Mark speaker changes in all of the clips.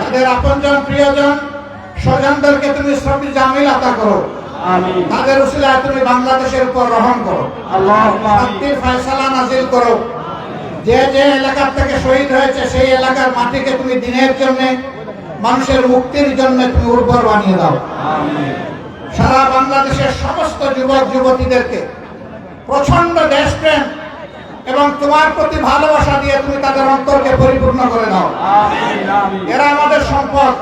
Speaker 1: তাদের আপনজন প্রিয়জন স্বজনদেরকে তুমি জামিল আতা করো। তাদের উসিলায় তুমি বাংলাদেশের উপর রহম করো। শান্তির ফয়সালা নাজিল করো। যে যে এলাকার থেকে শহীদ হয়েছে সেই এলাকার মাটিকে তুমি দিনের জন্য মানুষের মুক্তির জন্য তুমি উর্বর বানিয়ে দাও। সারা বাংলাদেশের সমস্ত যুবক যুবতীদেরকে প্রচণ্ড দেশপ্রেম এবং তোমার প্রতি ভালোবাসা দিয়ে তুমি তাদের অন্তরকে পরিপূর্ণ করে দাও এরা আমাদের সম্পদ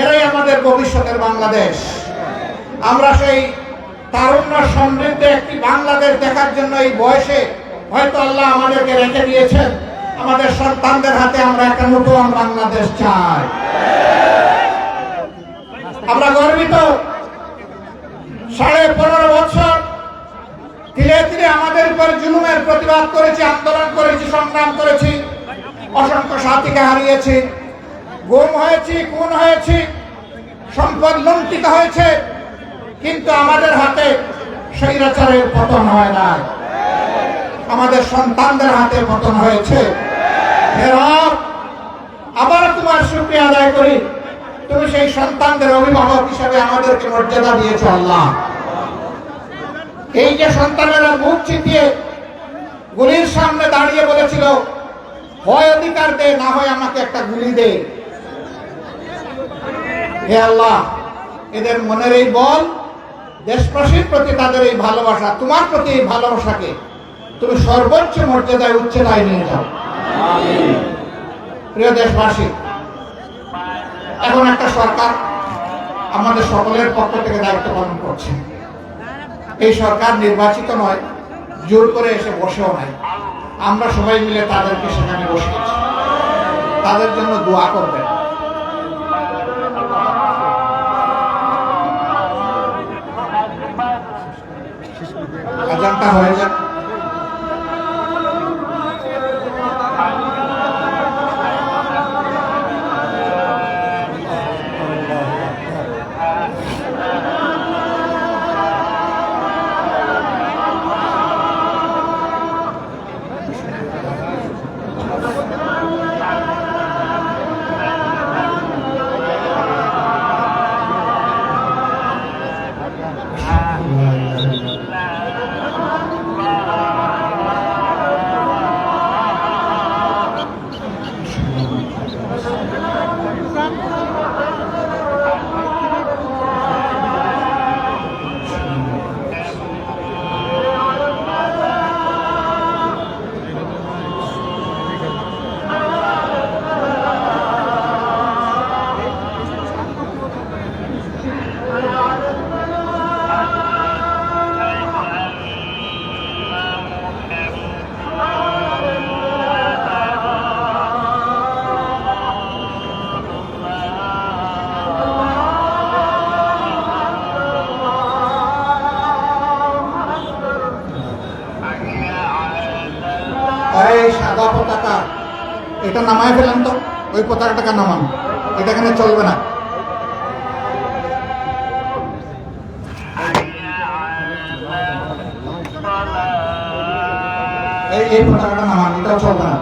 Speaker 1: এরাই আমাদের ভবিষ্যতের বাংলাদেশ। আমরা সেই তারুণ্য সমৃদ্ধ একটি বাংলাদেশ দেখার জন্য এই বয়সে হয়তো আল্লাহ আমাদেরকে রেখে দিয়েছেন। আমাদের সন্তানদের হাতে আমরা একটা নতুন বাংলাদেশ চাই। আমরা গর্বিত। সাড়ে পনেরো বছর ধীরে ধীরে আমাদের উপর জুলুমের প্রতিবাদ করেছি, আন্দোলন করেছি, সংগ্রাম করেছি, অসংখ্য সাথীকে হারিয়েছি। গুম হয়েছি, খুন হয়েছি, সম্পদ লুণ্ঠিত হয়েছে, কিন্তু আমাদের হাতে স্বৈরাচারের পতন হয় না আমাদের সন্তানদের হাতে পতন হয়েছে। আবার তোমার শুক্রিয়া আদায় করি। তুমি সেই সন্তানদের অভিভাবক হিসেবে আমাদেরকে মর্যাদা দিয়েছ, আল্লাহ। এই যে সন্তানেরা মুখ চিতিয়ে গুলির সামনে দাঁড়িয়ে বলেছিল হয় অধিকার দে, না হয় আমাকে একটা গুলি দে। হে আল্লাহ, এদের মনের এই বল, দেশবাসীর প্রতি তাদের এই ভালোবাসা, তোমার প্রতি এই ভালোবাসাকে তুমি সর্বোচ্চ মর্যাদায় উচ্চতায় নিয়ে যাও। প্রিয় দেশবাসী, এখন একটা সরকার আমাদের সকলের পক্ষ থেকে দায়িত্ব পালন করছে। এই সরকার নির্বাচিত নয়, জোর করে এসে বসেও নাই। আমরা সবাই মিলে তাদেরকে সেখানে বসিয়েছি। তাদের জন্য দোয়া করবেন। আজানটা হয়ে যাক। পতাকা এটা নামায় ফেলেন তো? ওই পতাকাটাকে নামান? এটা এখানে চলবে না? এই এই পতাকাটা নামান এটাও চলবে না।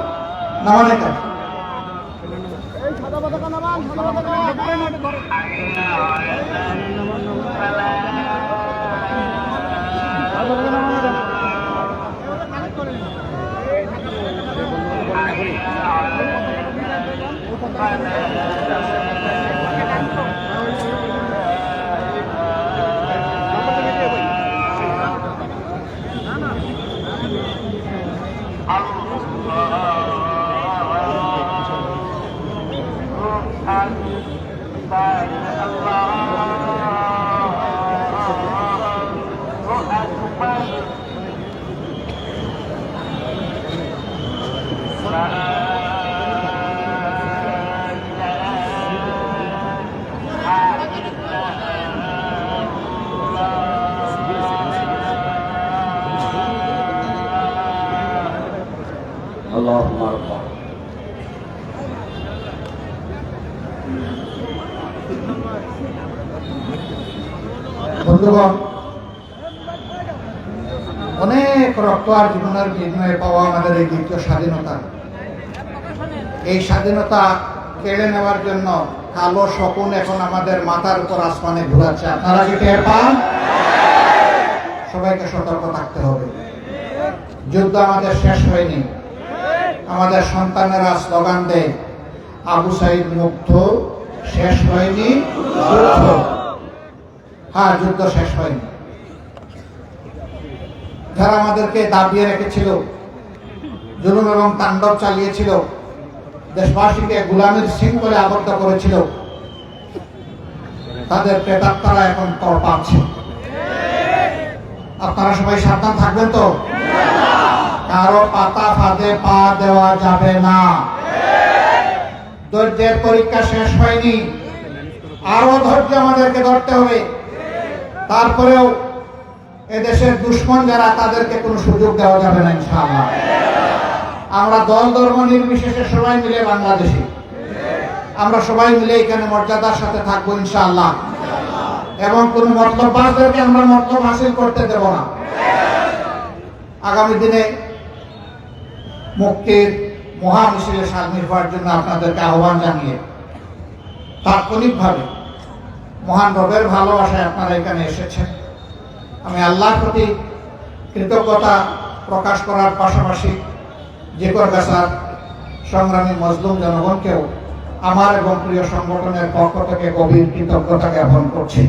Speaker 1: নামান এটা। বন্ধুগণ, অনেক রক্ত আর জীবনের বিনিময়ে পাওয়া আমাদের এই দ্বিতীয় স্বাধীনতা। এই স্বাধীনতা কেড়ে নেওয়ার জন্য কালো শকুন এখন আমাদের মাথার উপর আসমানে ঘুরাচ্ছে। আপনারা কি টের পান? সবাইকে সতর্ক থাকতে হবে। যুদ্ধ আমাদের শেষ হয়নি। আমাদের সন্তানেরা স্লোগান দেয়, আবু সাইদ মুক্ত শেষ হয়নি। যুদ্ধ। হ্যাঁ যুদ্ধ শেষ হয়নি। যারা আমাদেরকে দাবিয়ে রেখেছিল, জুলুম এবং তাণ্ডব চালিয়েছিল, দেশবাসীকে গুলামের সিং করে আবদ্ধ করেছিল, তাদের প্রেতাত্মারা এখন তর পাচ্ছে আপনারা সবাই সাবধান থাকবেন তো? কারও পাতা ফাঁদে পা দেওয়া যাবে না। ধৈর্যের পরীক্ষা শেষ হয়নি। আরও ধৈর্য আমাদেরকে ধরতে হবে। তারপরেও এদেশের দুশ্মন যারা, তাদেরকে কোনো সুযোগ দেওয়া যাবে না, ইনশাআল্লাহ। আমরা দল, ধর্ম, নির্বিশেষে সবাই মিলে বাংলাদেশি। আমরা সবাই মিলে এখানে মর্যাদার সাথে থাকব, ইনশাআল্লাহ। এবং কোন মতলব বাসদেরকে আমরা মতলব হাসিল করতে দেব না। আগামী দিনে মুক্তির মহা মিছিলে সামিল হওয়ার জন্য আপনাদেরকে আহ্বান জানিয়ে তাৎক্ষণিকভাবে মহান রবের ভালোবাসায় আপনারা এখানে এসেছেন। আমি আল্লাহর প্রতি কৃতজ্ঞতা প্রকাশ করার পাশাপাশি জেকর গাছার সংগ্রামী মজলুম জনগণকেও আমার এবং প্রিয় সংগঠনের পক্ষ থেকে গভীর কৃতজ্ঞতা জ্ঞাপন করছি।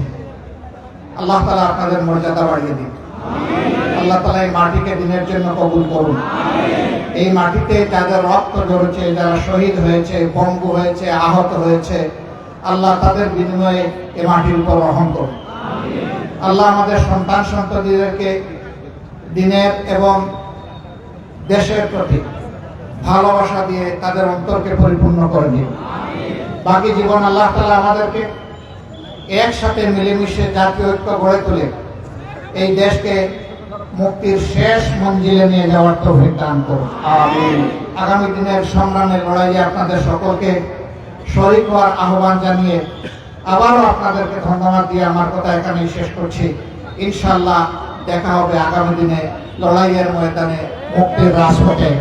Speaker 1: আল্লাহ তালা আপনাদের মর্যাদা বাড়িয়ে দিন। আল্লাহ তালা এই মাটিকে দিনের জন্য কবুল করুন। এই মাটিতে যাদের রক্ত ঝরেছে, যারা শহীদ হয়েছে পঙ্গু হয়েছে, আহত হয়েছে, আল্লাহ তাদের বিনিময়ে এ মাটির উপর রহম করুন। আল্লাহ আমাদের সন্তান সন্ততিদেরকে দিনের এবং দেশের প্রতি ভালোবাসা দিয়ে তাদের অন্তরকে পরিপূর্ণ করে দিন বাকি জীবন আল্লাহ তালা আমাদেরকে একসাথে মিলেমিশে জাতীয় ঐক্য গড়ে তুলে এই দেশকে মুক্তির শেষ মঞ্জিলে নিয়ে যাওয়ার তৌফিক দান করুন। আগামী দিনের সম্মানের লড়াইয়ে আপনাদের সকলকে শরিক হওয়ার আহ্বান জানিয়ে আবারও আপনাদেরকে ধন্যবাদ দিয়ে আমার কথা এখানেই শেষ করছি। ইনশাল্লাহ দেখা হবে আগামী দিনে লড়াইয়ের ময়দানে মুক্তির রাজপথে।